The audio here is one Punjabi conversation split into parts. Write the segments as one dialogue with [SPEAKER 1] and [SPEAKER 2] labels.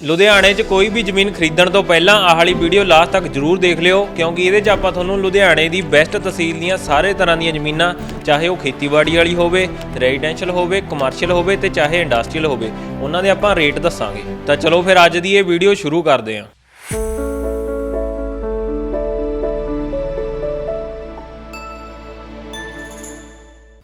[SPEAKER 1] ਲੁਧਿਆਣੇ 'ਚ ਕੋਈ ਵੀ ਜ਼ਮੀਨ ਖਰੀਦਣ ਤੋਂ ਪਹਿਲਾਂ ਆਹ ਵਾਲੀ ਵੀਡੀਓ ਲਾਸਟ ਤੱਕ ਜਰੂਰ ਦੇਖ ਲਿਓ, ਕਿਉਂਕਿ ਇਹਦੇ 'ਚ ਆਪਾਂ ਤੁਹਾਨੂੰ ਲੁਧਿਆਣੇ ਦੀ ਬੈਸਟ ਤਹਿਸੀਲ ਦੀਆਂ ਸਾਰੇ ਤਰ੍ਹਾਂ ਦੀਆਂ ਜ਼ਮੀਨਾਂ, ਚਾਹੇ ਉਹ ਖੇਤੀਬਾੜੀ ਵਾਲੀ ਹੋਵੇ ਰੈਜ਼ੀਡੈਂਸ਼ੀਅਲ ਹੋਵੇ ਕਮਰਸ਼ੀਅਲ ਹੋਵੇ ਤੇ ਚਾਹੇ ਇੰਡਸਟਰੀਅਲ ਹੋਵੇ, ਉਹਨਾਂ ਦੇ ਆਪਾਂ ਰੇਟ ਦੱਸਾਂਗੇ। ਤਾਂ ਚਲੋ ਫਿਰ ਅੱਜ ਦੀ ਇਹ ਵੀਡੀਓ ਸ਼ੁਰੂ ਕਰਦੇ ਹਾਂ।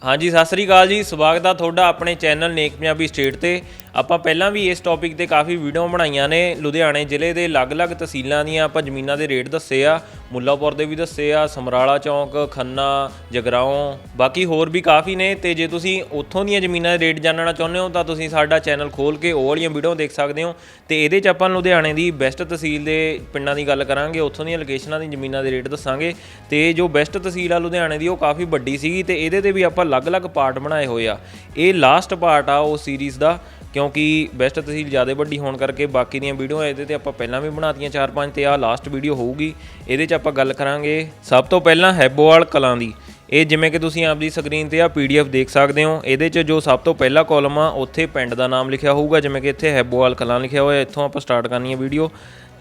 [SPEAKER 1] ਹਾਂਜੀ, ਸਤਿ ਸ੍ਰੀ ਅਕਾਲ ਜੀ। ਸਵਾਗਤ ਆ ਤੁਹਾਡਾ ਆਪਣੇ ਚੈਨਲ ਨੇਕ ਪੰਜਾਬੀ ਸਟੇਟ ਤੇ। ਆਪਾਂ ਪਹਿਲਾਂ ਵੀ ਇਸ ਟੌਪਿਕ ਤੇ ਕਾਫੀ ਵੀਡੀਓ ਬਣਾਈਆਂ ਨੇ ਲੁਧਿਆਣੇ ਜ਼ਿਲ੍ਹੇ ਦੇ ਅਲੱਗ-ਅਲੱਗ ਤਹਿਸੀਲਾਂ ਦੀਆਂ। ਆਪਾਂ ਜ਼ਮੀਨਾਂ ਦੇ ਰੇਟ ਦੱਸੇ ਆ, ਮੁੱਲਾਪੁਰ ਦੇ ਵੀ ਦੱਸੇ ਆ, ਸਮਰਾਲਾ ਚੌਂਕ, ਖੰਨਾ, ਜਗਰਾਉਂ, ਬਾਕੀ ਹੋਰ ਵੀ ਕਾਫੀ ਨੇ। ਤੇ ਜੇ ਤੁਸੀਂ ਉੱਥੋਂ ਦੀਆਂ ਜ਼ਮੀਨਾਂ ਦੇ ਰੇਟ ਜਾਣਨਾ ਚਾਹੁੰਦੇ ਹੋ, ਤਾਂ ਤੁਸੀਂ ਸਾਡਾ ਚੈਨਲ ਖੋਲ ਕੇ ਉਹ ਵਾਲੀਆਂ ਵੀਡੀਓ ਦੇਖ ਸਕਦੇ ਹੋ। ਤੇ ਇਹਦੇ 'ਚ ਆਪਾਂ ਲੁਧਿਆਣੇ ਦੀ ਬੈਸਟ ਤਹਿਸੀਲ ਦੇ ਪਿੰਡਾਂ ਦੀ ਗੱਲ ਕਰਾਂਗੇ, ਉੱਥੋਂ ਦੀਆਂ ਲੋਕੇਸ਼ਨਾਂ ਦੀ ਜ਼ਮੀਨਾਂ ਦੇ ਰੇਟ ਦੱਸਾਂਗੇ। ਤੇ ਜੋ ਬੈਸਟ ਤਹਿਸੀਲ ਆ ਲੁਧਿਆਣੇ ਦੀ, ਉਹ ਕਾਫੀ ਵੱਡੀ ਸੀਗੀ। ਤੇ ਇਹਦੇ ਤੇ ਵੀ ਆਪਾਂ ਅਲੱਗ-ਅਲੱਗ ਪਾਰਟ ਬਣਾਏ ਹੋਏ ਆ। ਇਹ ਲਾਸਟ ਪਾਰਟ ਆ ਉਹ ਸੀਰੀਜ਼ ਦਾ, ਕਿਉਂਕਿ ਬੈਸਟ ਤਹਿਸੀਲ ਜ਼ਿਆਦਾ ਵੱਡੀ ਹੋਣ ਕਰਕੇ ਬਾਕੀ ਦੀਆਂ ਵੀਡੀਓ ਇਹਦੇ ਤੇ ਆਪਾਂ ਪਹਿਲਾਂ ਵੀ ਬਣਾਤੀਆਂ 4-5 ਤੇ ਆ ਲਾਸਟ ਵੀਡੀਓ ਹੋਊਗੀ। ਇਹਦੇ 'ਚ ਆਪਾਂ ਗੱਲ ਕਰਾਂਗੇ ਸਭ ਤੋਂ ਪਹਿਲਾਂ ਹੈਬੋਵਾਲ ਕਲਾਂ ਦੀ। ਇਹ ਜਿਵੇਂ ਕਿ ਤੁਸੀਂ ਆਪਦੀ ਸਕਰੀਨ ਤੇ ਆ ਪੀਡੀਐਫ ਦੇਖ ਸਕਦੇ ਹੋ, ਇਹਦੇ 'ਚ ਜੋ ਸਭ ਤੋਂ ਪਹਿਲਾ ਕਾਲਮ ਆ, ਉੱਥੇ ਪਿੰਡ ਦਾ ਨਾਮ ਲਿਖਿਆ ਹੋਊਗਾ, ਜਿਵੇਂ ਕਿ ਇੱਥੇ ਹੈਬੋਵਾਲ ਕਲਾਂ ਲਿਖਿਆ ਹੋਇਆ, ਇੱਥੋਂ ਆਪਾਂ ਸਟਾਰਟ ਕਰਨੀ ਹੈ ਵੀਡੀਓ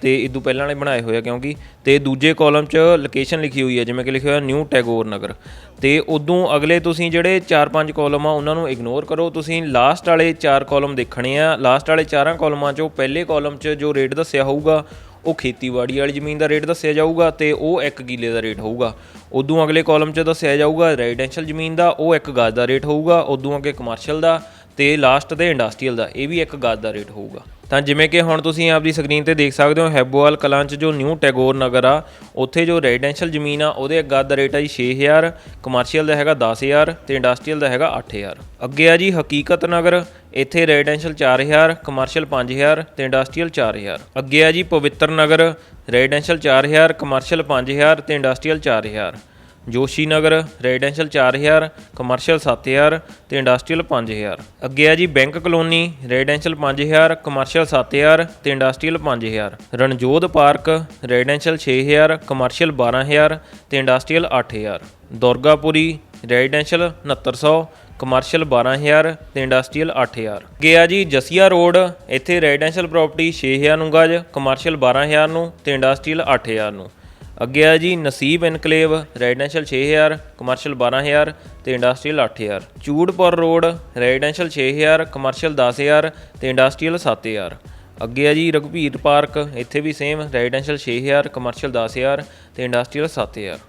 [SPEAKER 1] ਤੇ ਇਦੋਂ ਪਹਿਲਾਂ ਵਾਲੇ ਬਣਾਏ ਹੋਏ ਆ ਕਿਉਂਕਿ ਤੇ ਦੂਜੇ ਕਾਲਮ 'ਚ ਲੋਕੇਸ਼ਨ ਲਿਖੀ ਹੋਈ ਹੈ ਜਿਵੇਂ ਕਿ ਲਿਖਿਆ ਹੋਇਆ ਨਿਊ ਟੈਗੋਰ ਨਗਰ। ਤੇ ਉਦੋਂ ਅਗਲੇ ਤੁਸੀਂ ਜਿਹੜੇ 4-5 ਕਾਲਮ ਆ, ਉਹਨਾਂ ਨੂੰ ਇਗਨੋਰ ਕਰੋ। ਤੁਸੀਂ ਲਾਸਟ ਵਾਲੇ 4 ਕਾਲਮ ਦੇਖਣੇ ਆ। ਲਾਸਟ ਵਾਲੇ 4 ਕਾਲਮਾਂ 'ਚੋਂ ਪਹਿਲੇ ਕਾਲਮ 'ਚ ਜੋ ਰੇਟ ਦੱਸਿਆ ਹੋਊਗਾ, ਉਹ ਖੇਤੀਬਾੜੀ ਵਾਲੀ ਜ਼ਮੀਨ ਦਾ ਰੇਟ ਦੱਸਿਆ ਜਾਊਗਾ ਤੇ ਉਹ 1 ਕਿੱਲੇ ਦਾ ਰੇਟ ਹੋਊਗਾ। ਉਦੋਂ ਅਗਲੇ ਕਾਲਮ 'ਚ ਦੱਸਿਆ ਜਾਊਗਾ ਰੈਜ਼ੀਡੈਂਸ਼ੀਅਲ ਜ਼ਮੀਨ ਦਾ, ਉਹ 1 ਗਜ਼ ਦਾ ਰੇਟ ਹੋਊਗਾ। ਉਦੋਂ ਅੱਗੇ ਕਮਰਸ਼ੀਅਲ ਦਾ ਤੇ ਲਾਸਟ ਤੇ ਇੰਡਸਟਰੀਅਲ ਦਾ, ਇਹ ਵੀ 1 ਗਜ਼ ਦਾ ਰੇਟ ਹੋਊਗਾ। ਤਾਂ ਜਿਵੇਂ ਕਿ ਹੁਣ ਤੁਸੀਂ ਆਪਦੀ ਸਕਰੀਨ ਤੇ ਦੇਖ ਸਕਦੇ ਹੋ, ਹੈਬੋਵਾਲ ਕਲਾਂ 'ਚ ਜੋ ਨਿਊ ਟੈਗੋਰ ਨਗਰ ਆ, ਉੱਥੇ ਜੋ ਰੈਜ਼ੀਡੈਂਸ਼ੀਅਲ ਜ਼ਮੀਨ ਆ, ਉਹਦੇ ਗਜ਼ ਦਾ ਰੇਟ ਆ ਜੀ 6000 ਕਮਰਸ਼ੀਅਲ ਦਾ ਹੈਗਾ 10000 ਤੇ ਇੰਡਸਟਰੀਅਲ ਦਾ ਹੈਗਾ 8000 ਅੱਗੇ ਆ ਜੀ ਹਕੀਕਤ ਨਗਰ, ਇੱਥੇ ਰੈਜ਼ੀਡੈਂਸ਼ੀਅਲ 4000 ਕਮਰਸ਼ੀਅਲ 5000 ਤੇ ਇੰਡਸਟਰੀਅਲ 4000 ਅੱਗੇ ਆ ਜੀ ਪਵਿੱਤਰ ਨਗਰ, ਰੈਜ਼ੀਡੈਂਸ਼ੀਅਲ 4000 ਕਮਰਸ਼ੀਅਲ 5000 ਤੇ industrial 4000 Joshi Nagar residential 4000 commercial 7000 ਤੇ ਇੰਡਸਟਰੀਅਲ 5000 ਅੱਗੇ ਆ ਜੀ ਬੈਂਕ ਕਲੋਨੀ, ਰੈਜ਼ੀਡੈਂਸ਼ੀਅਲ 5000 ਕਮਰਸ਼ੀਅਲ 7000 ਤੇ industrial 5000 Ranjodh park, residential 6000 commercial 12000 ਤੇ ਇੰਡਸਟਰੀਅਲ 8000 ਦੁਰਗਾਪੁਰੀ, ਰੈਜ਼ੀਡੈਂਸ਼ੀਅਲ 6900 ਕਮਰਸ਼ੀਅਲ 12000 ਤੇ ਇੰਡਸਟਰੀਅਲ 8000 ਅੱਗੇ ਆ ਜੀ ਜਸੀਆ ਰੋਡ, ਇੱਥੇ ਰੈਜ਼ੀਡੈਂਸ਼ੀਅਲ ਪ੍ਰਾਪਰਟੀ 6000 ਨੂੰ ਗਜ ਕਮਰਸ਼ੀਅਲ 12000 ਨੂੰ ਤੇ ਇੰਡਸਟਰੀਅਲ 8000 ਨੂੰ। ਅੱਗੇ ਆ ਜੀ, ਨਸੀਬ ਇਨਕਲੇਵ ਰੈਜ਼ੀਡੈਂਸ਼ੀਅਲ 6000 ਕਮਰਸ਼ੀਅਲ 12000 ਤੇ industrial 8000 Churpur road, residential 6000 commercial 10000 ਤੇ ਇੰਡਸਟਰੀਅਲ 7000 ਅੱਗੇ ਆ ਜੀ, ਰਘਬੀਰ ਪਾਰਕ, ਇੱਥੇ ਵੀ ਸੇਮ ਰੈਜ਼ੀਡੈਂਸ਼ੀਅਲ 6000 ਕਮਰਸ਼ੀਅਲ 10000 ਤੇ ਇੰਡਸਟਰੀਅਲ 7000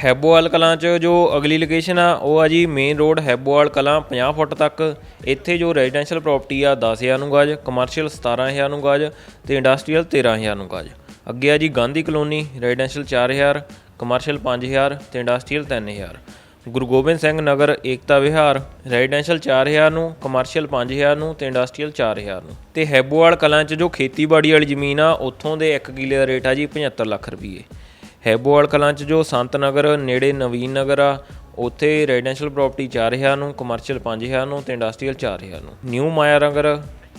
[SPEAKER 1] ਹੈਬੋਵਾਲ ਕਲਾਂ 'ਚ ਜੋ ਅਗਲੀ ਲੋਕੇਸ਼ਨ ਆ, ਉਹ ਆ ਜੀ main road Haibowal Kalan 50 foot ਤੱਕ। ਇੱਥੇ ਜੋ ਰੈਜ਼ੀਡੈਂਸ਼ੀਅਲ ਪ੍ਰਾਪਰਟੀ ਆ 10000 ਨੂੰ ਗਜ ਕਮਰਸ਼ੀਅਲ 17000 ਨੂੰ ਗਜ ਤੇ ਇੰਡਸਟਰੀਅਲ 13000 ਨੂੰ ਗਜ। ਅੱਗੇ ਆ ਜੀ ਗਾਂਧੀ ਕਲੋਨੀ, ਰੈਜ਼ੀਡੈਂਸ਼ੀਅਲ 4000 ਕਮਰਸ਼ੀਅਲ 5000 ਤੇ ਇੰਡਸਟਰੀਅਲ 3000 ਗੁਰੂ ਗੋਬਿੰਦ ਸਿੰਘ ਨਗਰ, ਏਕਤਾ ਵਿਹਾਰ, ਰੈਜ਼ੀਡੈਂਸ਼ੀਅਲ 4000 ਨੂੰ ਕਮਰਸ਼ੀਅਲ 5000 ਨੂੰ ਤੇ ਇੰਡਸਟਰੀਅਲ 4000 ਨੂੰ। ਤੇ ਹੈਬੋਵਾਲ ਕਲਾਂ 'ਚ ਜੋ ਖੇਤੀਬਾੜੀ ਵਾਲੀ ਜ਼ਮੀਨ ਆ, ਉੱਥੋਂ ਦੇ 1 ਕਿੱਲੇ ਦਾ ਰੇਟ ਆ ਜੀ 75 ਲੱਖ ਰੁਪਏ ਹੈਬੋਵਾਲ ਕਲਾਂ 'ਚ ਜੋ ਸੰਤ ਨਗਰ, ਨੇੜੇ ਨਵੀਨ ਨਗਰ ਆ, ਉੱਥੇ ਰੈਜ਼ੀਡੈਂਸ਼ੀਅਲ ਪ੍ਰਾਪਰਟੀ 4000 ਨੂੰ ਕਮਰਸ਼ੀਅਲ 5000 ਨੂੰ ਤੇ ਇੰਡਸਟਰੀਅਲ 4000 ਨੂੰ। ਨਿਊ ਮਾਇਆ ਨਗਰ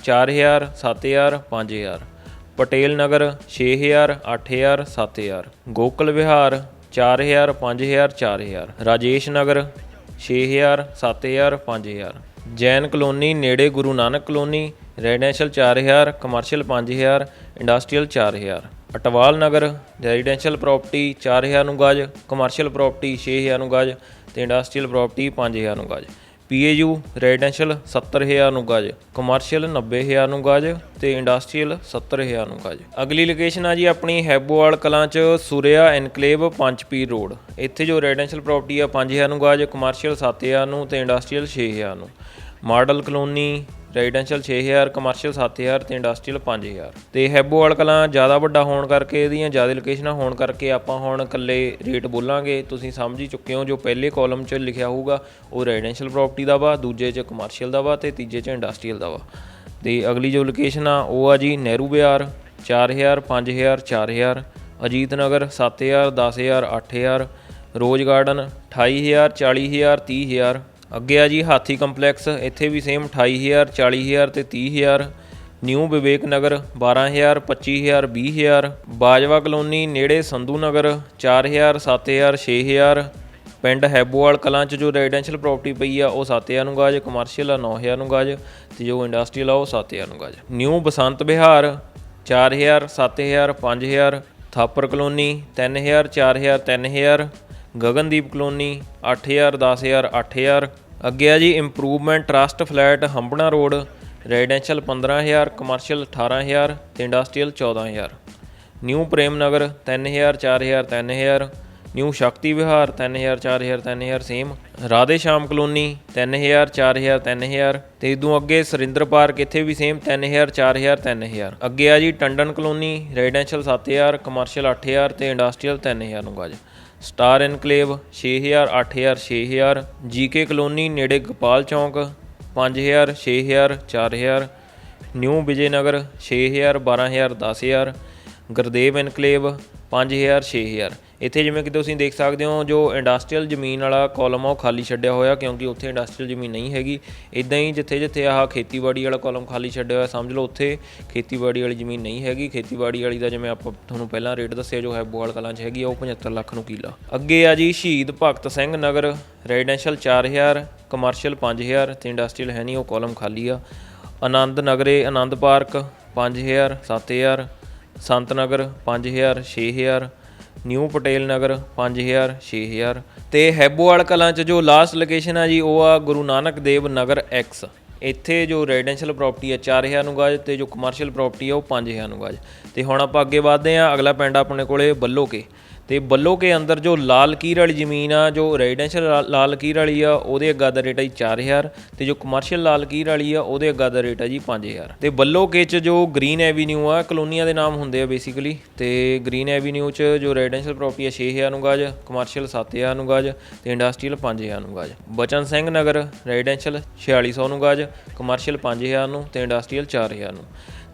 [SPEAKER 1] 4000 7000 5000 ਪਟੇਲ ਨਗਰ 6000 8000 7000 ਗੋਕਲ ਵਿਹਾਰ 4000 5000 4000 ਰਾਜੇਸ਼ ਨਗਰ 6000 7000 5000 ਜੈਨ ਕਲੋਨੀ ਨੇੜੇ Guru Nanak colony, residential 4000 commercial 5000 industrial 4000 Atwal Nagar residential property 4000 ਨੂੰ ਗਜ, ਕਮਰਸ਼ੀਅਲ ਪ੍ਰਾਪਰਟੀ 6000 ਨੂੰ ਗਜ ਤੇ ਇੰਡਸਟਰੀਅਲ ਪ੍ਰਾਪਰਟੀ 5000 ਨੂੰ ਗਜ। ਪੀਏਯੂ, ਰੈਜ਼ੀਡੈਂਸ਼ੀਅਲ 70000 ਨੂੰ ਗਜ, ਕਮਰਸ਼ੀਅਲ 90000 ਨੂੰ ਗਜ ਤੇ ਇੰਡਸਟਰੀਅਲ 70000 ਨੂੰ ਗਜ। ਅਗਲੀ ਲੋਕੇਸ਼ਨ ਆ ਜੀ ਆਪਣੀ ਹੈਬੋਵਾਲ ਕਲਾਂ ਚ ਸੂਰਿਆ ਐਨਕਲੇਵ ਪੰਚਪੀਰ ਰੋਡ। ਇੱਥੇ ਜੋ ਰੈਜ਼ੀਡੈਂਸ਼ੀਅਲ ਪ੍ਰਾਪਰਟੀ ਆ 5000 ਨੂੰ ਗਜ, ਕਮਰਸ਼ੀਅਲ 7000 ਨੂੰ ਤੇ ਇੰਡਸਟਰੀਅਲ 6000 ਨੂੰ। ਮਾਡਲ ਕਲੋਨੀ ਰੈਜ਼ੀਡੈਂਸ਼ੀਅਲ 6000 ਕਮਰਸ਼ੀਅਲ 7000 ਤੇ ਇੰਡਸਟਰੀਅਲ 5000 ਤੇ ਹੈਬੋਵਾਲ ਕਲਾਂ ਜ਼ਿਆਦਾ ਵੱਡਾ ਹੋਣ ਕਰਕੇ, ਇਹਦੀਆਂ ਜ਼ਿਆਦਾ ਲੋਕੇਸ਼ਨਾਂ ਹੋਣ ਕਰਕੇ ਆਪਾਂ ਹੁਣ ਇਕੱਲੇ ਰੇਟ ਬੋਲਾਂਗੇ। ਤੁਸੀਂ ਸਮਝ ਹੀ ਚੁੱਕੇ ਹੋ ਜੋ ਪਹਿਲੇ ਕਾਲਮ 'ਚ ਲਿਖਿਆ ਹੋਊਗਾ, ਉਹ ਰੈਜ਼ੀਡੈਂਸ਼ੀਅਲ ਪ੍ਰਾਪਰਟੀ ਦਾ ਵਾ, ਦੂਜੇ 'ਚ ਕਮਰਸ਼ੀਅਲ ਦਾ ਵਾ ਤੇ ਤੀਜੇ 'ਚ ਇੰਡਸਟਰੀਅਲ ਦਾ ਵਾ। ਤੇ ਅਗਲੀ ਜੋ ਲੋਕੇਸ਼ਨ ਆ, ਉਹ ਆ ਜੀ ਨਹਿਰੂ ਬਿਹਾਰ 4000 5000 4000 ਅਜੀਤ ਨਗਰ 7000 10000 8000 ਰੋਜ਼ ਗਾਰਡਨ 28000 40000 30000 ਅੱਗੇ ਆ ਜੀ ਹਾਥੀ ਕੰਪਲੈਕਸ, ਇੱਥੇ ਵੀ ਸੇਮ 28000 40000 ਤੇ 30000 ਨਿਊ ਵਿਵੇਕ ਨਗਰ 12000 25000 20000 ਬਾਜਵਾ ਕਲੋਨੀ, ਨੇੜੇ ਸੰਧੂ ਨਗਰ 4000 7000 6000 ਪਿੰਡ ਹੈਬੋਵਾਲ ਕਲਾਂ ਚ ਜੋ ਰੈਜ਼ੀਡੈਂਸ਼ੀਅਲ ਪ੍ਰਾਪਰਟੀ ਪਈ ਆ, ਉਹ 7000 ਨੂੰ ਗਾਜ ਕਮਰਸ਼ੀਅਲ ਆ 9000 ਨੂੰ ਗਾਜ ਤੇ ਜੋ ਇੰਡਸਟਰੀਅਲ ਆ, ਉਹ 7000 ਨੂੰ ਗਾਜ। ਨਿਊ ਬਸੰਤ ਵਿਹਾਰ 4000 7000 5000 ਥਾਪਰ ਕਲੋਨੀ 3000 4000 3000 ਗਗਨਦੀਪ ਕਲੋਨੀ 8000 10000 8000 ਅੱਗੇ ਆ ਜੀ improvement trust flat Hambran road residential 15000 commercial 18000 ਤੇ industrial 14000 new Prem Nagar 3000 4000 3000 new Shakti Vihar 3000 4000 3000 same Radhe ਸ਼ਾਮ ਕਲੋਨੀ 3000 4000 3000 ਤੇ ਇਦੋਂ ਅੱਗੇ ਸੁਰਿੰਦਰ ਪਾਰਕ, ਇੱਥੇ ਵੀ ਸੇਮ 3000 4000 3000 ਅੱਗੇ ਆ ਜੀ, ਟੰਡਨ ਕਲੋਨੀ ਰੈਜ਼ੀਡੈਂਸ਼ੀਅਲ 7000 ਕਮਰਸ਼ੀਅਲ 8000 ਤੇ ਇੰਡਸਟਰੀਅਲ 3000 ਨੂੰ ਗਾਜ ਸਟਾਰ ਇਨਕਲੇਵ 6000 8000 6000 ਜੀਕੇ ਕਲੋਨੀ ਨੇੜੇ ਗੋਪਾਲ ਚੌਂਕ 5000 6000 4000 ਨਿਊ ਵਿਜੇ ਨਗਰ 6000 12000 10000 ਗੁਰਦੇਵ ਇਨਕਲੇਵ 5000 6000 ਇੱਥੇ ਜਿਵੇਂ ਕਿ ਤੁਸੀਂ ਦੇਖ ਸਕਦੇ ਹੋ, ਜੋ ਇੰਡਸਟਰੀਅਲ ਜ਼ਮੀਨ ਵਾਲਾ ਕਾਲਮ ਆ, ਉਹ ਖਾਲੀ ਛੱਡਿਆ ਹੋਇਆ, ਕਿਉਂਕਿ ਉੱਥੇ ਇੰਡਸਟਰੀਅਲ ਜ਼ਮੀਨ ਨਹੀਂ ਹੈਗੀ। ਇਦਾਂ ਹੀ ਜਿੱਥੇ ਜਿੱਥੇ ਆਹ ਖੇਤੀਬਾੜੀ ਵਾਲਾ ਕਾਲਮ ਖਾਲੀ ਛੱਡਿਆ ਹੋਇਆ, ਸਮਝ ਲਓ ਉੱਥੇ ਖੇਤੀਬਾੜੀ ਵਾਲੀ ਜ਼ਮੀਨ ਨਹੀਂ ਹੈਗੀ। ਖੇਤੀਬਾੜੀ ਵਾਲੀ ਦਾ ਜਿਵੇਂ ਆਪਾਂ ਤੁਹਾਨੂੰ ਪਹਿਲਾਂ ਰੇਟ ਦੱਸਿਆ, ਜੋ ਹੈ ਬੋਹਾਲ ਕਲਾਂ 'ਚ ਹੈਗੀ ਆ, ਉਹ 75 ਲੱਖ ਨੂੰ ਕਿੱਲਾ। ਅੱਗੇ ਆ ਜੀ, ਸ਼ਹੀਦ ਭਗਤ ਸਿੰਘ ਨਗਰ ਰੈਜ਼ੀਡੈਂਸ਼ੀਅਲ 4000 ਕਮਰਸ਼ੀਅਲ 5000 ਤੇ ਇੰਡਸਟਰੀਅਲ ਹੈ ਨਹੀਂ, ਉਹ ਕਾਲਮ ਖਾਲੀ ਆ। ਆਨੰਦ ਨਗਰੇ, ਆਨੰਦ ਪਾਰਕ 5000 7000 ਸੰਤ ਨਗਰ 5000 6000 ਨਿਊ ਪਟੇਲ ਨਗਰ 5000 6000 ਤੇ ਹੈਬੋਵਾਲ ਕਲਾਂ ਚ ਜੋ ਲਾਸਟ ਲੋਕੇਸ਼ਨ ਆ ਜੀ, ਉਹ ਆ ਗੁਰੂ ਨਾਨਕ ਦੇਵ ਨਗਰ ਐਕਸ ਇੱਥੇ ਜੋ ਰੈਜ਼ੀਡੈਂਸ਼ੀਅਲ ਪ੍ਰਾਪਰਟੀ ਆ 4000 ਨੂੰ ਗਾਜ ਤੇ ਜੋ ਕਮਰਸ਼ੀਅਲ ਪ੍ਰਾਪਰਟੀ ਆ, ਉਹ 5000 ਨੂੰ ਗਾਜ। ਤੇ ਹੁਣ ਆਪਾਂ ਅੱਗੇ ਵਧਦੇ ਆ ਅਗਲਾ ਪਿੰਡ ਆਪਣੇ ਕੋਲੇ ਬੱਲੋ ਕੇ ਤੇ ਬੱਲੋ ਕੇ ਅੰਦਰ ਜੋ ਲਾਲ ਕੀਰ ਵਾਲੀ ਜ਼ਮੀਨ ਆ, ਜੋ ਰੈਜ਼ੀਡੈਂਸ਼ੀਅਲ ਲਾਲ ਕੀਰ ਵਾਲੀ ਆ, ਉਹਦੇ ਅੱਗਾ ਦਾ ਰੇਟ ਆ ਜੀ 4000 ਤੇ ਜੋ ਕਮਰਸ਼ੀਅਲ ਲਾਲ ਕੀਰ ਵਾਲੀ ਆ, ਉਹਦੇ ਅੱਗਾ ਦਾ ਰੇਟ ਆ ਜੀ 5000 ਤੇ ਬੱਲੋ ਕੇ ਚ ਜੋ ਗ੍ਰੀਨ ਐਵੀਨਿਊ ਆ, ਕਲੋਨੀਆਂ ਦੇ ਨਾਮ ਹੁੰਦੇ ਆ ਬੇਸਿਕਲੀ ਤੇ ਗ੍ਰੀਨ ਐਵੀਨਿਊ ਚ ਜੋ ਰੈਜ਼ੀਡੈਂਸ਼ੀਅਲ ਪ੍ਰਾਪਰਟੀ ਆ 6000 ਨੂੰ ਗਾਜ ਕਮਰਸ਼ੀਅਲ 7000 ਨੂੰ ਗਾਜ, ਤੇ ਇੰਡਸਟਰੀਅਲ 5000 ਨੂੰ ਗਾਜ। ਬਚਨ ਸਿੰਘ ਨਗਰ ਰੈਜ਼ੀਡੈਂਸ਼ੀਅਲ 4600 ਨੂੰ ਗਾਜ ਕਮਰਸ਼ੀਅਲ 5000 ਨੂੰ, ਤੇ ਇੰਡਸਟਰੀਅਲ 4000 ਨੂੰ।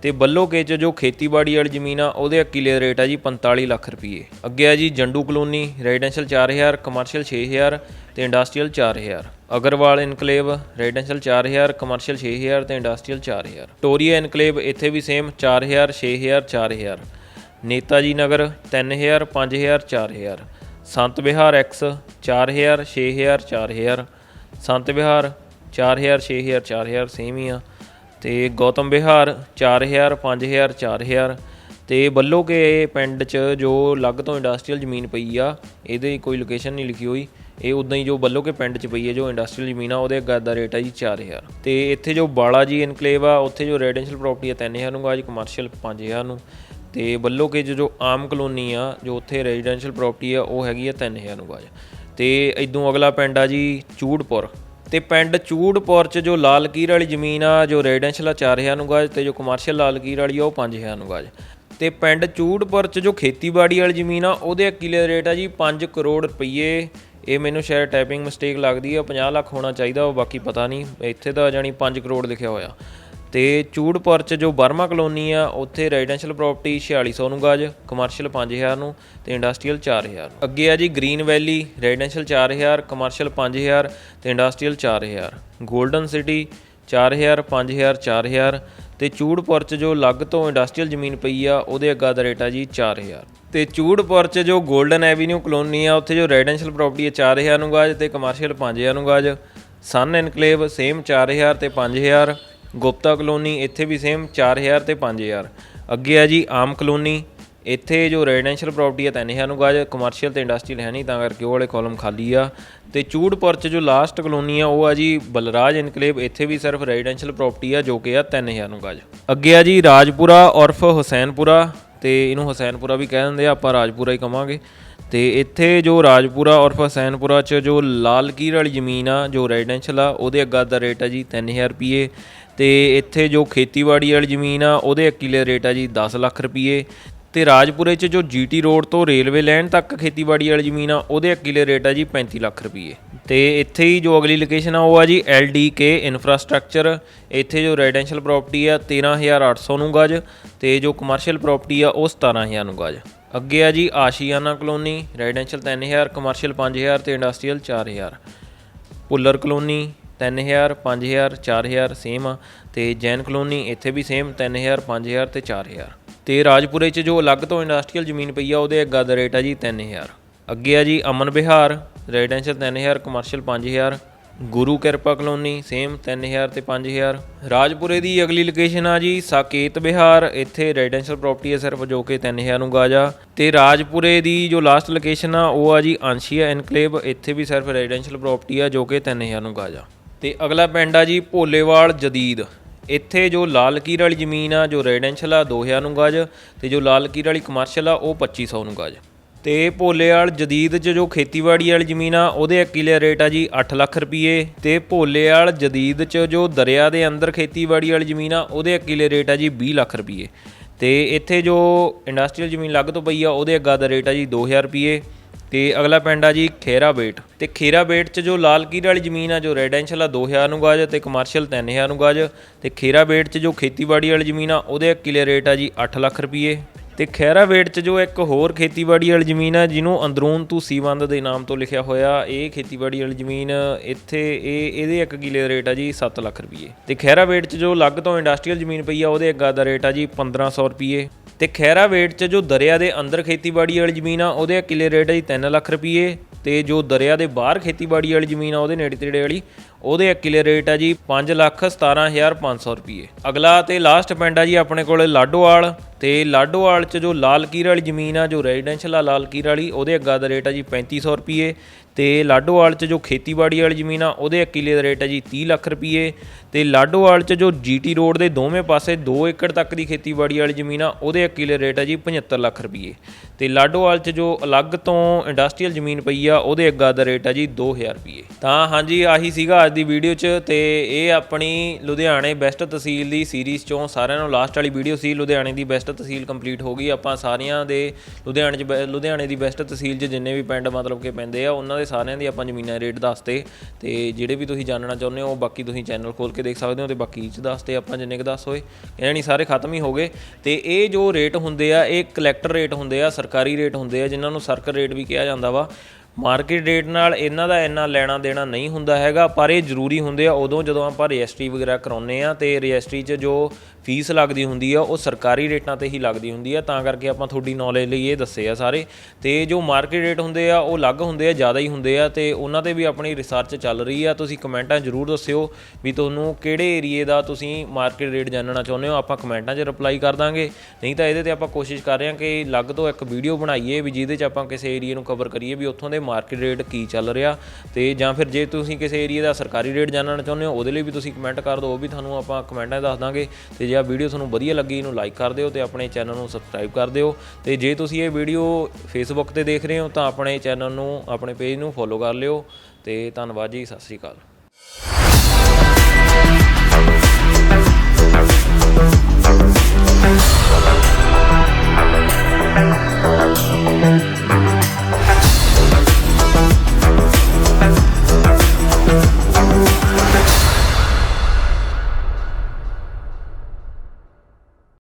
[SPEAKER 1] ਤੇ ਬੱਲੋ ਕੇ ਚ ਜੋ ਖੇਤੀਬਾੜੀ ਵਾਲੀ ਜ਼ਮੀਨ ਆ, ਉਹਦੇ ਕਿਲੇ ਦਾ ਰੇਟ ਆ ਜੀ 45 ਲੱਖ ਰੁਪਏ ਅੱਗੇ ਆ ਜੀ ਜੰਡੂ ਕਲੋਨੀ, ਰੈਜ਼ੀਡੈਂਸ਼ੀਅਲ 4000 ਕਮਰਸ਼ੀਅਲ 6000 ਤੇ industrial 4000 Agarwal enclave, residential 4000 commercial 6000 ਤੇ ਇੰਡਸਟਰੀਅਲ 4000 ਟੋਰੀਆ ਇਨਕਲੇਵ, ਇੱਥੇ ਵੀ ਸੇਮ 4000 6000 4000 ਨੇਤਾਜੀ ਨਗਰ 3000 5000 4000 ਸੰਤ ਵਿਹਾਰ X 4000 6000 4000 ਸੰਤ ਵਿਹਾਰ 4000 6000 4000 ਸੇਮ ਹੀ ਆ। ਤੇ ਗੌਤਮ ਵਿਹਾਰ 4000 5000 4000 ਤੇ ਬੱਲੋ ਕੇ ਪਿੰਡ 'ਚ ਜੋ ਲੱਗ ਤੋਂ ਇੰਡਸਟਰੀਅਲ ਜ਼ਮੀਨ ਪਈ ਆ, ਇਹਦੇ ਕੋਈ ਲੋਕੇਸ਼ਨ ਨਹੀਂ ਲਿਖੀ ਹੋਈ। ਇਹ ਉਦਾਂ ਹੀ ਜੋ ਬੱਲੋ ਕੇ ਪਿੰਡ 'ਚ ਪਈ ਹੈ ਜੋ ਇੰਡਸਟਰੀਅਲ ਜ਼ਮੀਨ ਆ, ਉਹਦੇ ਅੱਗਾ ਦਾ ਰੇਟ ਆ ਜੀ 4000 ਤੇ ਇੱਥੇ ਜੋ ਬਾਲਾ ਜੀ ਇਨਕਲੇਵ ਆ, ਉੱਥੇ ਜੋ ਰੈਜ਼ੀਡੈਂਸ਼ੀਅਲ ਪ੍ਰਾਪਰਟੀ ਆ 3000 ਨੂੰ ਗਾਜ ਕਮਰਸ਼ੀਅਲ 5000 ਨੂੰ। ਤੇ ਬੱਲੋ ਕੇ ਜੋ ਆਮ ਕਲੋਨੀ ਆ, ਜੋ ਉੱਥੇ ਰੈਜ਼ੀਡੈਂਸ਼ੀਅਲ ਪ੍ਰਾਪਰਟੀ ਆ, ਉਹ ਹੈਗੀ ਆ 3000 ਨੂੰ ਗਾਜ ਤੇ ਇਦੋਂ ਅਗਲਾ ਪਿੰਡ ਆ ਜੀ ਚੂੜਪੁਰ। ਤੇ ਪਿੰਡ ਚੂੜਪੁਰ ਚ ਜੋ ਲਾਲ ਕੀਰ ਵਾਲੀ ਜ਼ਮੀਨ ਆ, ਜੋ ਰੈਜ਼ੀਡੈਂਸ਼ੀਅਲ ਆ 4000 ਨੂੰ ਗਾਜ ਤੇ ਜੋ ਕਮਰਸ਼ੀਅਲ ਲਾਲ ਕੀਰ ਵਾਲੀ ਆ, ਉਹ 5000 ਨੂੰ ਗਾਜ। ਤੇ ਪਿੰਡ ਚੂੜਪੁਰ ਚ ਜੋ ਖੇਤੀਬਾੜੀ ਵਾਲੀ ਜ਼ਮੀਨ ਆ, ਉਹਦੇ ਕਿਲੇ ਰੇਟ ਆ ਜੀ 5 ਕਰੋੜ ਰੁਪਏ ਇਹ ਮੈਨੂੰ ਸ਼ਾਇਦ ਟਾਈਪਿੰਗ ਮਿਸਟੇਕ ਲੱਗਦੀ ਆ 50 ਲੱਖ ਹੋਣਾ ਚਾਹੀਦਾ, ਉਹ ਬਾਕੀ ਪਤਾ ਨਹੀਂ। ਇੱਥੇ ਤਾਂ ਜਾਨੀ 5 ਕਰੋੜ ਲਿਖਿਆ ਹੋਇਆ। ਤੇ ਚੂੜਪੁਰ ਚ ਜੋ ਬਰਮਾ ਕਲੋਨੀ ਆ, ਉੱਥੇ ਰੈਜ਼ੀਡੈਂਸ਼ੀਅਲ ਪ੍ਰਾਪਰਟੀ 4600 ਨੂੰ ਗਾਜ਼ ਕਮਰਸ਼ੀਅਲ 5000 ਨੂੰ ਤੇ ਇੰਡਸਟਰੀਅਲ 4000 ਅੱਗੇ ਆ ਜੀ ਗ੍ਰੀਨ ਵੈਲੀ ਰੈਜ਼ੀਡੈਂਸ਼ੀਅਲ 4000 ਕਮਰਸ਼ੀਅਲ 5000 ਤੇ ਇੰਡਸਟਰੀਅਲ 4000 골ਡਨ ਸਿਟੀ 4000 5000 4000 ਤੇ ਚੂੜਪੁਰ ਚ ਜੋ ਲੱਗ ਤੋਂ ਇੰਡਸਟਰੀਅਲ ਜ਼ਮੀਨ ਪਈ ਆ, ਉਹਦੇ ਅੱਗਾ ਦਾ ਰੇਟ ਆ ਜੀ 4000 ਤੇ ਚੂੜਪੁਰ ਚ ਜੋ 골ਡਨ ਐਵੀਨਿਊ ਕਲੋਨੀ ਆ, ਉੱਥੇ ਜੋ ਰੈਜ਼ੀਡੈਂਸ਼ੀਅਲ ਪ੍ਰਾਪਰਟੀ ਆ 4000 ਨੂੰ ਗਾਜ ਤੇ ਕਮਰਸ਼ੀਅਲ 5000 ਨੂੰ ਗਾਜ। ਸਨ ਇਨਕਲੇਵ ਸੇਮ 4000 ਤੇ 5000 ਗੁਪਤਾ ਕਲੋਨੀ ਇੱਥੇ ਵੀ ਸੇਮ 4000 ਤੇ 5000 ਅੱਗੇ ਆ ਜੀ ਆਮ ਕਲੋਨੀ। ਇੱਥੇ ਜੋ ਰੈਜ਼ੀਡੈਂਸ਼ੀਅਲ ਪ੍ਰਾਪਰਟੀ ਹੈ 3000 ਨੂੰ ਗਾਜ ਕਮਰਸ਼ੀਅਲ ਤੇ ਇੰਡਸਟਰੀਅਲ ਹੈ ਨਹੀਂ, ਤਾਂ ਕਰਕੇ ਉਹ ਵਾਲੇ ਕਾਲਮ ਖਾਲੀ ਆ। ਤੇ ਚੂੜਪੁਰ ਚ ਜੋ ਲਾਸਟ ਕਲੋਨੀ ਆ, ਉਹ ਆ ਜੀ ਬਲਰਾਜ ਇਨਕਲੇਵ ਇੱਥੇ ਵੀ ਸਿਰਫ ਰੈਜ਼ੀਡੈਂਸ਼ੀਅਲ ਪ੍ਰਾਪਰਟੀ ਆ ਜੋ ਕਿ ਆ 3000 ਨੂੰ ਗਾਜ। ਅੱਗੇ ਆ ਜੀ ਰਾਜਪੁਰਾ, ਉਰਫ ਹੁਸੈਨਪੁਰਾ, ਤੇ ਇਹਨੂੰ ਹੁਸੈਨਪੁਰਾ ਵੀ ਕਹਿ ਦਿੰਦੇ ਆ, ਆਪਾਂ ਰਾਜਪੁਰਾ ਹੀ ਕਵਾਂਗੇ। ਤੇ ਇੱਥੇ ਜੋ ਰਾਜਪੁਰਾ, ਉਰਫ ਹੁਸੈਨਪੁਰਾ ਚ ਜੋ ਲਾਲ ਕੀਰ ਵਾਲੀ ਜ਼ਮੀਨ ਆ, ਜੋ ਰੈਜ਼ੀਡੈਂਸ਼ੀਅਲ ਆ, ਉਹਦੇ ਅੱਗਾ ਦਾ ਰੇਟ ਆ ਜੀ 3000 ਰੁਪਏ। ਤੇ ਇੱਥੇ ਜੋ ਖੇਤੀਬਾੜੀ ਵਾਲੀ ਜ਼ਮੀਨ ਆ, ਉਹਦੇ ਅਕੀਲੇ ਰੇਟ ਆ ਜੀ 10 ਲੱਖ ਰੁਪਏ ਤੇ ਰਾਜਪੁਰੇ 'ਚ ਜੋ ਜੀਟੀ ਰੋਡ ਤੋਂ ਰੇਲਵੇ ਲਾਈਨ ਤੱਕ ਖੇਤੀਬਾੜੀ ਵਾਲੀ ਜ਼ਮੀਨ ਆ, ਉਹਦੇ ਅਕੀਲੇ ਰੇਟ ਆ ਜੀ 35 ਲੱਖ ਰੁਪਏ ਤੇ ਇੱਥੇ ਹੀ ਜੋ ਅਗਲੀ ਲੋਕੇਸ਼ਨ ਆ, ਉਹ ਆ ਜੀ LDK ਇਨਫਰਾਸਟ੍ਰਕਚਰ ਇੱਥੇ ਜੋ ਰੈਜ਼ੀਡੈਂਸ਼ੀਅਲ ਪ੍ਰਾਪਰਟੀ ਆ 13800 ਨੂੰ ਗਜ। ਤੇ ਜੋ ਕਮਰਸ਼ੀਅਲ ਪ੍ਰਾਪਰਟੀ ਆ, ਉਹ 17000 ਨੂੰ ਗਜ। ਅੱਗੇ ਆ ਜੀ ਆਸ਼ੀਆਨਾ ਕਲੋਨੀ ਰੈਜ਼ੀਡੈਂਸ਼ੀਅਲ 3000 ਕਮਰਸ਼ੀਅਲ 5000 ਤੇ ਇੰਡਸਟਰੀਅਲ 4000 ਪੁੱਲਰ ਕਲੋਨੀ 3000 5000 4000 ਸੇਮ ਆ ਤੇ ਜੈਨ ਕਲੋਨੀ ਇੱਥੇ ਵੀ ਸੇਮ 3000 5000 ਤੇ 4000 ਤੇ ਰਾਜਪੁਰੇ 'ਚ ਜੋ ਅਲੱਗ ਤੋਂ ਇੰਡਸਟਰੀਅਲ ਜ਼ਮੀਨ ਪਈ ਆ, ਉਹਦੇ ਅੱਗਾ ਦਾ ਰੇਟ ਆ ਜੀ 3000 ਅੱਗੇ ਆ ਜੀ ਅਮਨ ਵਿਹਾਰ ਰੈਜ਼ੀਡੈਂਸ਼ੀਅਲ 3000 ਕਮਰਸ਼ੀਅਲ 5000 ਗੁਰੂ ਕਿਰਪਾ ਕਲੋਨੀ ਸੇਮ 3000 ਤੇ 5000 ਰਾਜਪੁਰੇ ਦੀ ਅਗਲੀ ਲੋਕੇਸ਼ਨ ਆ ਜੀ ਸਾਕੇਤ ਬਿਹਾਰ ਇੱਥੇ ਰੈਜ਼ੀਡੈਂਸ਼ੀਅਲ ਪ੍ਰਾਪਰਟੀ ਹੈ ਸਿਰਫ ਜੋ ਕਿ 3000 ਨੂੰ ਗਾਜ ਆ। ਤੇ ਰਾਜਪੁਰੇ ਦੀ ਜੋ ਲਾਸਟ ਲੋਕੇਸ਼ਨ ਆ, ਉਹ ਆ ਜੀ ਅੰਸ਼ੀਆ ਐਨਕਲੇਵ ਇੱਥੇ ਵੀ ਸਿਰਫ ਰੈਜ਼ੀਡੈਂਸ਼ੀਅਲ ਪ੍ਰਾਪਰਟੀ ਆ ਜੋ ਕਿ 3000 ਨੂੰ ਗਾਜ਼ਾ ਤੇ ਅਗਲਾ ਪਿੰਡ ਆ ਜੀ ਭੋਲੇਵਾਲ ਜਦੀਦ। ਇੱਥੇ ਜੋ ਲਾਲ ਕੀਰ ਵਾਲੀ ਜ਼ਮੀਨ ਆ, ਜੋ ਰੈਜ਼ੀਡੈਂਸ਼ੀਅਲ ਆ 2000 ਨੂੰ ਗਜ ਤੇ ਜੋ ਲਾਲ ਕੀਰ ਵਾਲੀ ਕਮਰਸ਼ੀਅਲ ਆ, ਉਹ 2500 ਨੂੰ ਗਜ। ਤੇ ਭੋਲੇਵਾਲ ਜਦੀਦ 'ਚ ਜੋ ਖੇਤੀਬਾੜੀ ਵਾਲੀ ਜ਼ਮੀਨ ਆ, ਉਹਦੇ ਇੱਕ ਕਿੱਲੇ ਰੇਟ ਆ ਜੀ 8 ਲੱਖ ਰੁਪਏ ਤੇ ਭੋਲੇਵਾਲ ਜਦੀਦ 'ਚ ਜੋ ਦਰਿਆ ਦੇ ਅੰਦਰ ਖੇਤੀਬਾੜੀ ਵਾਲੀ ਜ਼ਮੀਨ ਆ, ਉਹਦੇ ਇੱਕ ਕਿੱਲੇ ਰੇਟ ਆ ਜੀ 20 ਲੱਖ ਰੁਪਏ ਤੇ ਇੱਥੇ ਜੋ ਇੰਡਸਟਰੀਅਲ ਜ਼ਮੀਨ ਲੱਗ ਤੋਂ ਪਈ ਆ, ਉਹਦੇ ਅੱਗਾ ਦਾ ਰੇਟ ਆ ਜੀ 2000 ਰੁਪਏ ਤੇ ਅਗਲਾ ਪਿੰਡ ਆ ਜੀ ਖੇਰਾ ਬੇਟ। ਤੇ ਖੇਰਾ ਬੇਟ 'ਚ ਜੋ ਲਾਲ ਕੀਰ ਵਾਲੀ ਜ਼ਮੀਨ ਆ, ਜੋ ਰੈਜ਼ੀਡੈਂਸ਼ੀਅਲ ਆ 2000 ਨੂੰ ਗਾਜ ਤੇ ਕਮਰਸ਼ੀਅਲ 3000 ਨੂੰ ਗਾਜ। ਤੇ ਖੇਰਾ ਬੇਟ 'ਚ ਜੋ ਖੇਤੀਬਾੜੀ ਵਾਲੀ ਜ਼ਮੀਨ ਆ, ਉਹਦੇ ਕਿਲੇ ਰੇਟ ਆ ਜੀ 8 ਲੱਖ ਰੁਪਏ ਤੇ ਖੈਰਾ 'ਚ ਜੋ ਇੱਕ ਹੋਰ ਖੇਤੀਬਾੜੀ ਵਾਲੀ ਜ਼ਮੀਨ ਆ, ਜਿਹਨੂੰ ਅੰਦਰੂਨ ਤੂਸੀਬੰਦ ਦੇ ਨਾਮ ਤੋਂ ਲਿਖਿਆ ਹੋਇਆ, ਇਹ ਖੇਤੀਬਾੜੀ ਵਾਲੀ ਜ਼ਮੀਨ ਇੱਥੇ, ਇਹ, ਇਹਦੇ ਇੱਕ ਕਿਲੇ ਦਾ ਰੇਟ ਆ ਜੀ 7 ਲੱਖ ਰੁਪਏ ਤੇ ਖੈਰਾ 'ਚ ਜੋ ਲੱਗ ਤੋਂ ਇੰਡਸਟਰੀਅਲ ਜ਼ਮੀਨ ਪਈ ਆ, ਉਹਦੇ ਅੱਗਾ ਦਾ ਰੇਟ ਆ ਜੀ 1500 ਰੁਪਏ ਤੇ ਖੈਰਾ ਵੇਟ 'ਚ ਜੋ ਦਰਿਆ ਦੇ ਅੰਦਰ ਖੇਤੀਬਾੜੀ ਵਾਲੀ ਜ਼ਮੀਨ ਆ, ਉਹਦੇ ਕਿਲੇ ਰੇਟ ਆ ਜੀ 3 ਲੱਖ ਰੁਪਏ ਤੇ ਜੋ ਦਰਿਆ ਦੇ ਬਾਹਰ ਖੇਤੀਬਾੜੀ ਵਾਲੀ ਜ਼ਮੀਨ ਆ, ਉਹਦੇ ਨੇੜੇ ਤੇੜੇ ਵਾਲੀ ਉਹਦੇ ਇੱਕ ਕਿਲੇ ਰੇਟ ਆ ਜੀ 5 ਲੱਖ 17500 ਰੁਪਏ ਅਗਲਾ ਤੇ ਲਾਸਟ ਪਿੰਡ ਆ ਜੀ ਆਪਣੇ ਕੋਲੇ ਲਾਡੋਵਾਲ। ਤੇ ਲਾਡੋਵਾਲ 'ਚ ਜੋ ਲਾਲ ਕੀਰ ਵਾਲੀ ਜ਼ਮੀਨ ਆ, ਜੋ ਰੈਜ਼ੀਡੈਂਸ਼ੀਅਲ ਆ ਲਾਲ ਕੀਰ ਵਾਲੀ, ਉਹਦੇ ਅੱਗਾ ਦਾ ਰੇਟ ਆ ਜੀ 3500 ਰੁਪਏ ਤੇ ਲਾਡੋਵਾਲ 'ਚ ਜੋ ਖੇਤੀਬਾੜੀ ਵਾਲੀ ਜ਼ਮੀਨ ਆ, ਉਹਦੇ ਕਿਲੇ ਦਾ ਰੇਟ ਆ ਜੀ 30 ਲੱਖ ਰੁਪਏ ਤੇ ਲਾਡੋਵਾਲ 'ਚ ਜੋ ਜੀਟੀ ਰੋਡ ਦੇ ਦੋਵੇਂ ਪਾਸੇ 2 ਏਕੜ ਤੱਕ ਦੀ ਖੇਤੀਬਾੜੀ ਵਾਲੀ ਜ਼ਮੀਨ ਆ, ਉਹਦੇ ਇੱਕ ਕਿਲੇ ਰੇਟ ਆ ਜੀ 75 ਲੱਖ ਰੁਪਏ ਤੇ ਲਾਡੋਵਾਲ 'ਚ ਜੋ ਅਲੱਗ ਤੋਂ ਇੰਡਸਟਰੀਅਲ ਜ਼ਮੀਨ ਪਈ ਆ, ਉਹਦੇ ਅੱਗਾ ਦਾ ਰੇਟ ਆ ਜੀ 2000 ਰੁਪਏ ਤਾਂ ਹਾਂਜੀ, ਆਹੀ ਸੀਗਾ ਅੱਜ ਦੀ ਵੀਡੀਓ 'ਚ ਤੇ ਇਹ ਆਪਣੀ ਲੁਧਿਆਣੇ ਬੈਸਟ ਤਹਿਸੀਲ ਦੀ ਸੀਰੀਜ਼ 'ਚੋਂ ਸਾਰਿਆਂ ਨੂੰ ਲਾਸਟ ਵਾਲੀ ਵੀਡੀਓ ਸੀ, ਲੁਧਿਆਣੇ ਦੀ ਬੈਸਟ ਤਹਿਸੀਲ ਕੰਪਲੀਟ ਹੋ ਗਈ। ਆਪਾਂ ਸਾਰਿਆਂ ਦੇ ਲੁਧਿਆਣੇ 'ਚ ਬੈ- ਲੁਧਿਆਣੇ ਦੀ ਬੈਸਟ ਤਹਿਸੀਲ 'ਚ ਜਿੰਨੇ ਵੀ ਪਿੰਡ ਮਤਲਬ ਕਿ ਪੈਂਦੇ ਆ, ਉਹਨਾਂ ਦੇ ਸਾਰਿਆਂ ਦੀ ਆਪਾਂ ਜ਼ਮੀਨਾਂ ਰੇਟ ਦੱਸਤੇ। ਤੇ ਜਿਹੜੇ ਵੀ ਤੁਸੀਂ ਜਾਣਨਾ ਚਾਹੁੰਦੇ ਹੋ ਬਾਕੀ ਤੁਸੀਂ ਚੈਨਲ ਖੋਲ ਕੇ ਦੇਖ ਸਕਦੇ ਹੋ ਤੇ ਬਾਕੀ ਚ ਦੱਸਦੇ ਆਪਾਂ ਜਿੰਨੇ ਕੁ ਦੱਸ ਹੋਏ, ਇਹ ਨਹੀਂ ਸਾਰੇ ਖਤਮ ਹੀ ਹੋ ਗਏ। ਤੇ ਇਹ ਜੋ ਰੇਟ ਹੁੰਦੇ ਆ, ਇਹ ਕਲੈਕਟਰ ਰੇਟ ਹੁੰਦੇ ਆ, ਸਰਕਾਰੀ ਰੇਟ ਹੁੰਦੇ ਆ, ਜਿਨ੍ਹਾਂ ਨੂੰ ਸਰਕਲ ਰੇਟ ਵੀ ਕਿਹਾ ਜਾਂਦਾ ਵਾ। ਮਾਰਕੀਟ ਰੇਟ ਨਾਲ ਇਹਨਾਂ ਦਾ ਇੰਨਾ ਲੈਣਾ ਦੇਣਾ ਨਹੀਂ ਹੁੰਦਾ ਹੈਗਾ, ਪਰ ਇਹ ਜ਼ਰੂਰੀ ਹੁੰਦੇ ਆ, ਉਦੋਂ ਜਦੋਂ ਆਪਾਂ ਰਜਿਸਟਰੀ ਵਗੈਰਾ ਕਰਾਉਨੇ ਆ ਤੇ ਰਜਿਸਟਰੀ 'ਚ ਜੋ ਫੀਸ ਲੱਗਦੀ ਹੁੰਦੀ ਆ, ਉਹ ਸਰਕਾਰੀ ਰੇਟਾਂ ਤੇ ਹੀ ਲੱਗਦੀ ਹੁੰਦੀ ਆ, ਤਾਂ ਕਰਕੇ ਆਪਾਂ ਤੁਹਾਡੀ ਨੌਲੇਜ ਲਈ ਇਹ ਦੱਸੇ ਆ ਸਾਰੇ। ਤੇ ਜੋ ਮਾਰਕੀਟ ਰੇਟ ਹੁੰਦੇ ਆ, ਉਹ ਅਲੱਗ ਹੁੰਦੇ ਆ, ਜ਼ਿਆਦਾ ਹੀ ਹੁੰਦੇ ਆ, ਤੇ ਉਹਨਾਂ ਤੇ ਵੀ ਆਪਣੀ ਰਿਸਰਚ ਚੱਲ ਰਹੀ ਆ। ਤੁਸੀਂ ਕਮੈਂਟਾਂ ਜ਼ਰੂਰ ਦੱਸਿਓ ਵੀ ਤੁਹਾਨੂੰ ਕਿਹੜੇ ਏਰੀਏ ਦਾ ਤੁਸੀਂ ਮਾਰਕੀਟ ਰੇਟ ਜਾਣਨਾ ਚਾਹੁੰਦੇ ਹੋ, ਆਪਾਂ ਕਮੈਂਟਾਂ 'ਚ ਰਿਪਲਾਈ ਕਰ ਦਾਂਗੇ। ਨਹੀਂ ਤਾਂ ਇਹਦੇ ਤੇ ਆਪਾਂ ਕੋਸ਼ਿਸ਼ ਕਰ ਰਹੇ ਹਾਂ ਕਿ ਅਲੱਗ ਤੋਂ ਇੱਕ ਵੀਡੀਓ ਬਣਾਈਏ ਵੀ ਜਿਹਦੇ 'ਚ ਆਪਾਂ ਕਿਸੇ ਏਰੀਏ ਨੂੰ ਕਵਰ ਕਰੀਏ ਵੀ ਉੱਥੋਂ ਦੇ ਮਾਰਕੀਟ ਰੇਟ ਕੀ ਚੱਲ ਰਿਹਾ। ਤੇ ਜਾਂ ਫਿਰ ਜੇ ਤੁਸੀਂ ਕਿਸੇ ਏਰੀਏ ਦਾ ਸਰਕਾਰੀ ਰੇਟ ਜਾਣਨਾ ਚਾਹੁੰਦੇ ਹੋ, ਉਹਦੇ ਲਈ ਵੀ ਤੁਸੀਂ ਕਮੈਂਟ ਕਰ ਦਿਓ, ਉਹ ਵੀ ਤੁਹਾਨੂੰ ਆਪਾਂ ਕਮੈਂਟਾਂ 'ਚ ਦੱਸ ਦਾਂਗੇ। ਤੇ ਜੇ ਆ ਵੀਡੀਓ ਤੁਹਾਨੂੰ ਵਧੀਆ ਲੱਗੀ, ਇਹਨੂੰ ਲਾਈਕ ਕਰ ਦਿਓ ਤੇ ਆਪਣੇ ਚੈਨਲ ਨੂੰ ਸਬਸਕ੍ਰਾਈਬ ਕਰ ਦਿਓ। ਤੇ ਜੇ ਤੁਸੀਂ ਇਹ ਵੀਡੀਓ ਫੇਸਬੁੱਕ ਤੇ ਦੇਖ ਰਹੇ ਹੋ, ਤਾਂ ਆਪਣੇ ਚੈਨਲ ਨੂੰ, ਆਪਣੇ ਪੇਜ ਨੂੰ ਫੋਲੋ ਕਰ ਲਿਓ ਤੇ ਧੰਨਵਾਦ ਜੀ, ਸਤਿ ਸ੍ਰੀ ਅਕਾਲ।